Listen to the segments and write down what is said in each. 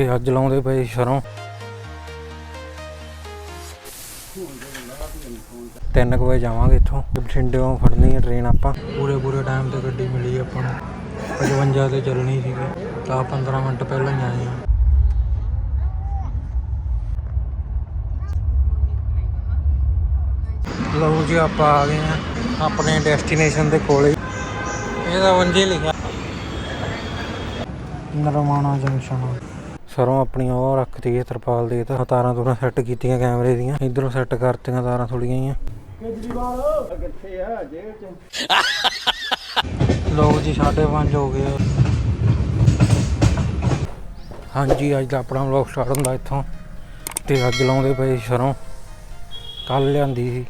ਤੇ ਅੱਜ ਲਾਉਂਦੇ ਪਏ ਸ਼ਰੋਂ। ਤਿੰਨ ਕੁ ਵਜੇ ਜਾਵਾਂਗੇ ਇੱਥੋਂ। ਤੇ ਬਠਿੰਡੇੋਂ ਫੜਨੀ ਹੈ ਟ੍ਰੇਨ ਆਪਾਂ। ਪੂਰੇ ਪੂਰੇ ਟਾਈਮ ਤੇ ਗੱਡੀ ਮਿਲੀ ਆਪਾਂ ਨੂੰ। 55 ਤੇ ਚੱਲਣੀ ਸੀਗੀ। ਤਾਂ 15 ਮਿੰਟ ਪਹਿਲਾਂ ਹੀ ਆਏ ਆ। ਲਓ ਜੀ, ਆਪਾਂ ਆ ਗਏ ਆ ਆਪਣੇ ਡੈਸਟੀਨੇਸ਼ਨ ਦੇ ਕੋਲੇ। ਇਹਦਾ ਵੰਜੇ ਲਿਖਿਆ। ਨਰਮਾਣਾ ਜੰਕਸ਼ਨ। ਸਰੋਂ ਆਪਣੀ ਉਹ ਰੱਖਤੀ ਹੈ ਤਰਪਾਲ ਦੇ ਤਾਂ ਤਾਰਾਂ ਤੁਰਾਂ ਸੈੱਟ ਕੀਤੀਆਂ ਕੈਮਰੇ ਦੀਆਂ। ਇਧਰੋਂ ਸੈੱਟ ਕਰਤੀਆਂ ਤਾਰਾਂ ਥੋੜੀਆਂ ਹੀ ਕਿੱਥੇ ਆ ਜੇਲ੍ਹ ਚ ਲੋਕ ਜੀ 5:30 ਹੋ ਗਏ। ਹਾਂਜੀ ਅੱਜ ਦਾ ਆਪਣਾ ਵਲੌਗ ਸਟਾਰਟ ਹੁੰਦਾ ਇੱਥੋਂ। ਤੇ ਅੱਜ ਲਾਉਂਦੇ ਪਏ ਸ਼ਰੋਂ। ਕੱਲ ਲਿਆਂਦੀ ਸੀ।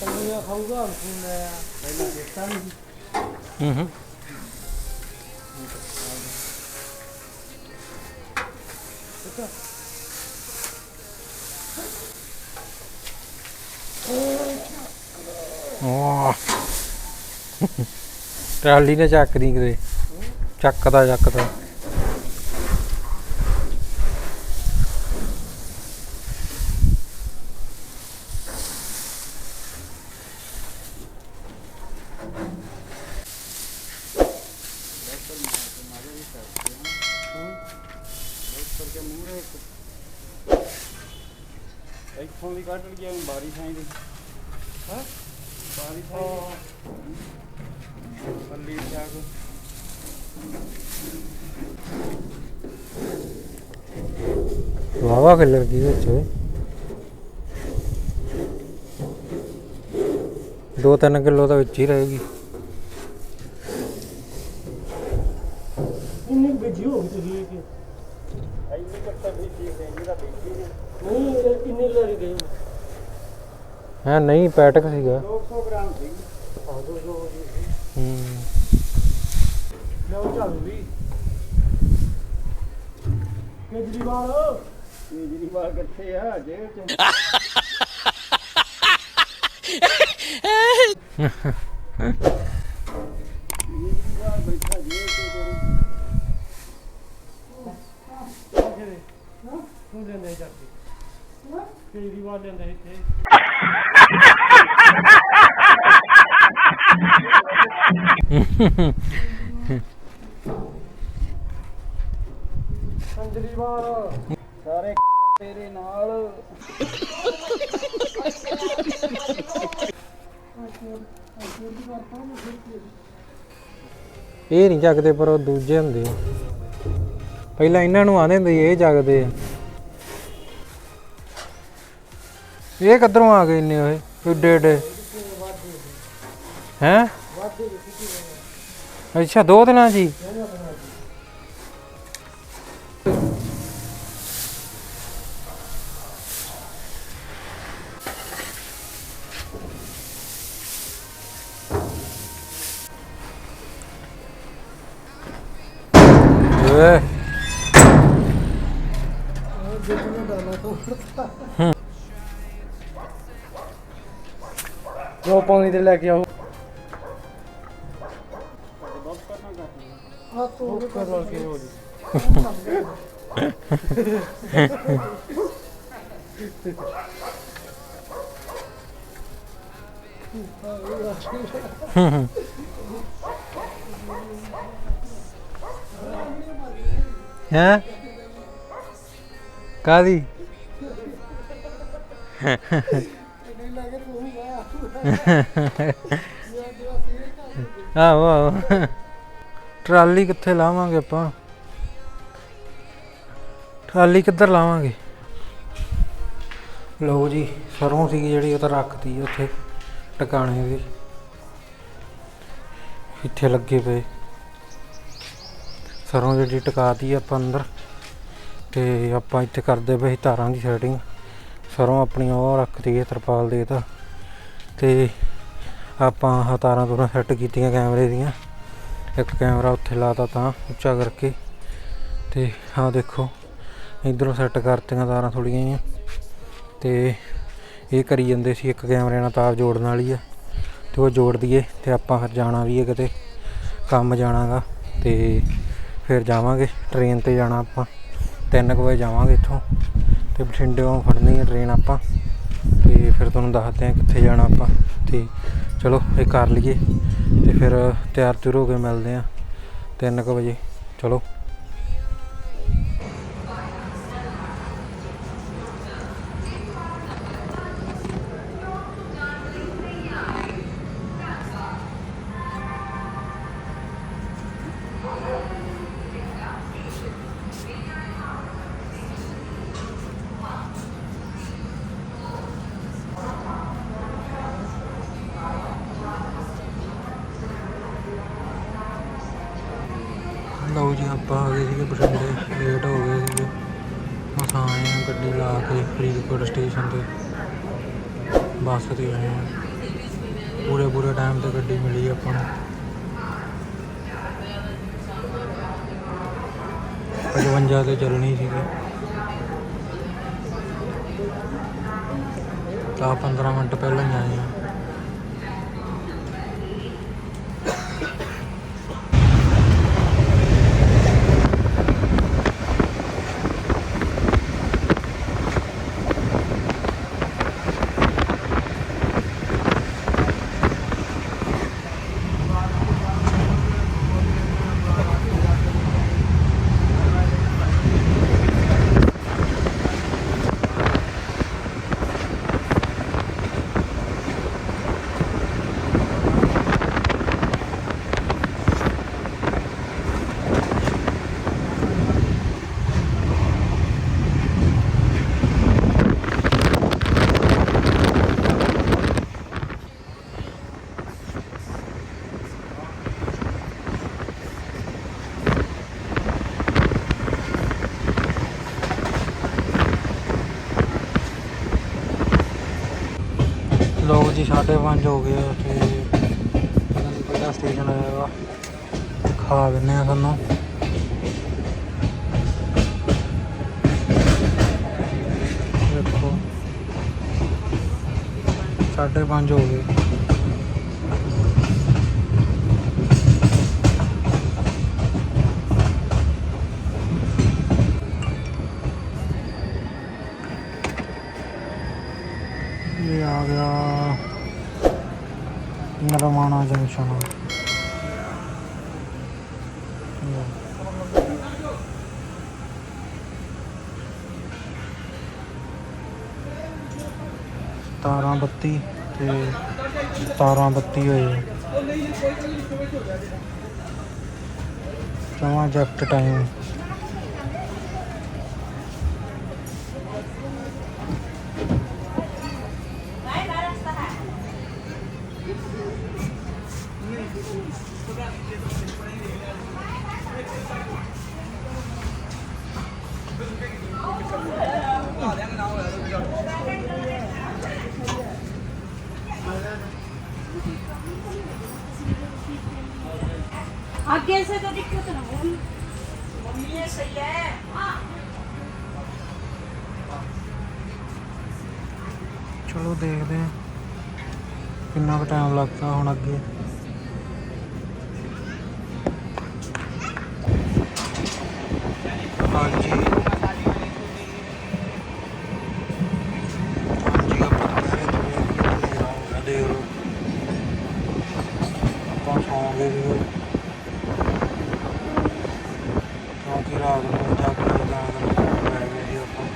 ਕੰਨੀਆਂ ਖਾਊਗਾ ਹੁਣ ਪਹਿਲਾਂ ਦੇਖਤਾ ਨਹੀਂ ਹੂੰ ਹੂੰ ਵਾਹ ਟਰਾਲੀ ਨੇ ਚੱਕ ਨਹੀਂ ਕਿਤੇ। ਚੱਕਦਾ ਚੱਕਦਾ ਕਰਕੇ ਮੂਹਰੇ ਇੱਥੋਂ ਦੀ ਕੱਢ ਲਿਆ ਬਾਰੀ ਸਾਈਂ ਦੀ। ਹਾਂ? ਬਾਰੀ ਸਾਈਂ ਪੱਲੀ ਜਾ ਕੇ। ਵਾਵਾ ਕਲਰ ਦੀ ਵਿੱਚ। ਦੋ ਤਿੰਨ ਕਿਲੋ ਤਾਂ ਵਿੱਚ ਹੀ ਰਹੇਗੀ। ਇੰਨੀ ਬੀਜੀ ਹੋ ਗਈ ਤੁਸੀਂ ਕਿ? ਇੰਨੀ ਕੱਟਾ ਵੀ ਠੀਕ ਹੈ ਇਹਦਾ ਬੀਜੀ ਨੇ ਨਹੀਂ ਇਹ ਇੰਨੇ ਲੜੀ ਗਏ ਹੈ ਨਹੀਂ ਪੈਟਕ ਸੀਗਾ। 200 ਗ੍ਰਾਮ ਸੀ। ਹਾਂ ਦੋ ਦੋ ਹੂੰ ਲਓ ਚੱਲ ਵੀ। ਕੇਜਰੀਵਾਲ। ਕੇਜਰੀਵਾਲ ਕਿੱਥੇ ਆ? ਜੇਲ੍ਹ ਚ। ਕੇਜਰੀਵਾਲ ਬੈਠਾ ਜੇਲ੍ਹ ਚ ਕੋਈ ਕਿਹਦੇ ਤੂੰ ਲੈਂਦੇ ਜਾਂਦੇ ਕੇਜਰੀਵਾਲ ਲੈਂਦੇ ਇੱਥੇ। ਕੇਜਰੀਵਾਲ ਸਾਰੇ ਤੇਰੇ ਨਾਲ। ਇਹ ਨਹੀਂ ਜਗਦੇ ਪਰ ਉਹ ਦੂਜੇ ਹੁੰਦੇ ਆ। ਪਹਿਲਾਂ ਇਹਨਾਂ ਨੂੰ ਆਂਦੇ ਹੁੰਦੇ ਸੀ, ਇਹ ਜਗਦੇ ਆ। ਇਹ ਕਿੱਧਰੋਂ ਆ ਗਏ ਇੰਨੇ ਓਏ? ਏਡੇ ਏਡੇ ਹੈ? ਅੱਛਾ ਦੋ ਦਿਨਾਂ ਜੀ ਓਏ। ਜੋ ਪਾਣੀ ਤੇ ਲੈ ਕੇ ਆਹੋ ਆਹੋ ਟਰਾਲੀ ਕਿੱਥੇ ਲਾਵਾਂਗੇ ਆਪਾਂ? ਟਰਾਲੀ ਕਿੱਧਰ ਲਾਵਾਂਗੇ? ਲਓ ਜੀ, ਸਰੋਂ ਸੀ ਜਿਹੜੀ ਉਹ ਤਾਂ ਰੱਖਤੀ ਉੱਥੇ, ਟਿਕਾਣੇ ਦੀ ਇੱਥੇ ਲੱਗੇ ਪਏ। ਸਰੋਂ ਜਿਹੜੀ ਟਿਕਾਤੀ ਆਪਾਂ ਅੰਦਰ, ਤੇ ਆਪਾਂ ਇੱਥੇ ਕਰਦੇ ਪਏ ਸੀ ਤਾਰਾਂ ਦੀ ਸੈਟਿੰਗ ਸਰੋਂ ਆਪਣੀ ਉਹ ਰੱਖਤੀ ਹੈ, ਤਰਪਾਲ ਦੇ ਤਾ। ਤੇ ਆਪਾਂ ਆਹ ਤਾਰਾਂ ਤੂਰਾਂ ਸੈੱਟ ਕੀਤੀਆਂ ਕੈਮਰੇ ਦੀਆਂ। ਇੱਕ ਕੈਮਰਾ ਉੱਥੇ ਲਾਤਾ ਤਾਂ ਉੱਚਾ ਕਰਕੇ। ਤੇ ਆਹ ਦੇਖੋ, ਇਧਰੋਂ ਸੈੱਟ ਕਰਤੀਆਂ ਤਾਰਾਂ ਥੋੜੀਆਂ ਜਿਹੀਆਂ। ਤੇ ਇਹ ਕਰੀ ਜਾਂਦੇ ਸੀ ਇੱਕ ਕੈਮਰੇ ਨਾਲ ਤਾਰ ਜੋੜਨ ਵਾਲੀ ਆ। ਤੇ ਉਹ ਜੋੜ ਦਈਏ ਤੇ ਆਪਾਂ ਫਿਰ ਜਾਣਾ ਵੀ ਹੈ ਕਿਤੇ, ਕੰਮ ਜਾਣਾਗਾ। ਤੇ ਫਿਰ ਜਾਵਾਂਗੇ ਟ੍ਰੇਨ ਤੇ ਜਾਣਾ ਆਪਾਂ। 3 ਵਜੇ ਜਾਵਾਂਗੇ ਇੱਥੋਂ। ਤੇ ਬਠਿੰਡੇੋਂ ਫੜਨੀ ਹੈ ਟ੍ਰੇਨ ਆਪਾਂ। ਤੇ ਫਿਰ ਤੁਹਾਨੂੰ ਦੱਸਦੇ ਹਾਂ ਕਿੱਥੇ ਜਾਣਾ ਆਪਾਂ ਤੇ ਚਲੋ ਇਹ ਕਰ ਲਈਏ ਤੇ ਫਿਰ ਤਿਆਰ ਤੁਰ ਹੋ ਕੇ ਮਿਲਦੇ ਹਾਂ 3 ਵਜੇ। ਚਲੋ। ਲਓ ਜੀ, ਆਪਾਂ ਆ ਗਏ ਸੀਗੇ ਬਠਿੰਡੇ ਲੇਟ ਹੋ ਗਏ ਸੀਗੇ। ਬਸ ਆਏ ਹਾਂ ਗੱਡੀ ਲਾ ਕੇ ਫਰੀਦਕੋਟ ਸਟੇਸ਼ਨ ਤੇ। ਬੱਸ ਤੇ ਆਏ ਹਾਂ। ਪੂਰੇ ਪੂਰੇ ਟਾਈਮ ਤੇ ਗੱਡੀ ਮਿਲੀ ਆਪਾਂ ਨੂੰ। 55 ਤੇ ਚੱਲਣੀ ਸੀਗੀ। ਤਾਂ 15 ਮਿੰਟ ਪਹਿਲਾਂ ਹੀ ਆਏ ਹਾਂ। 5 5:30 ਹੋ ਗਏ ਤੇ ਪਹਿਲਾ ਸਟੇਸ਼ਨ ਆਇਆ ਵਾ। ਖਾ ਦਿੰਨੇ ਆ ਸਾਨੂੰ ਦੇਖੋ। 5:30 ਹੋ ਗਏ। ਨਰਮਾਣਾ ਜੰਕਸ਼ਨ ਤਾਰਾਂ ਬੱਤੀ ਤੇ ਤਾਰਾਂ ਬੱਤੀ ਹੋਏ ਜਮਾ ਜੈਕਟ ਟਾਈਮ आगे से तो दिक्कत ना हो मम्मी ये सही है हाँ ਚਲੋ ਦੇਖਦੇ ਹਾਂ ਕਿੰਨਾ ਕੁ ਟਾਈਮ ਲੱਗਦਾ ਹੁਣ ਅੱਗੇ ਹਾਂਜੀ ਆਪਾਂ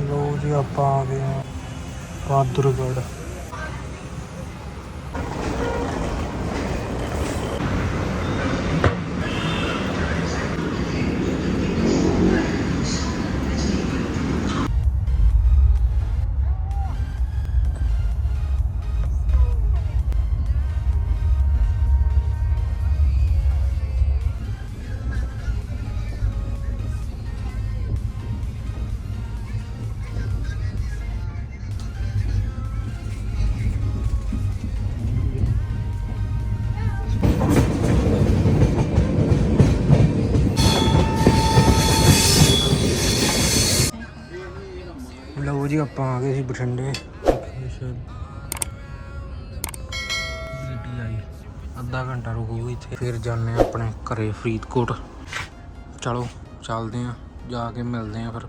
ਲੋ ਜੀ ਆਪਾਂ ਆ ਗਏ ਹਾਂ ਬਹਾਦਰਗੜ੍ਹ ਜੀ ਆਪਾਂ ਆ ਗਏ ਸੀ ਬਠਿੰਡੇ। ਗੱਡੀ ਆਈ ਅੱਧਾ ਘੰਟਾ ਰੁਕੂਗੀ ਇੱਥੇ। ਫਿਰ ਜਾਂਦੇ ਆ ਆਪਣੇ ਘਰੇ ਫਰੀਦਕੋਟ। ਚਲੋ ਚੱਲਦੇ ਆ ਜਾ ਕੇ ਮਿਲਦੇ ਆ ਫਿਰ।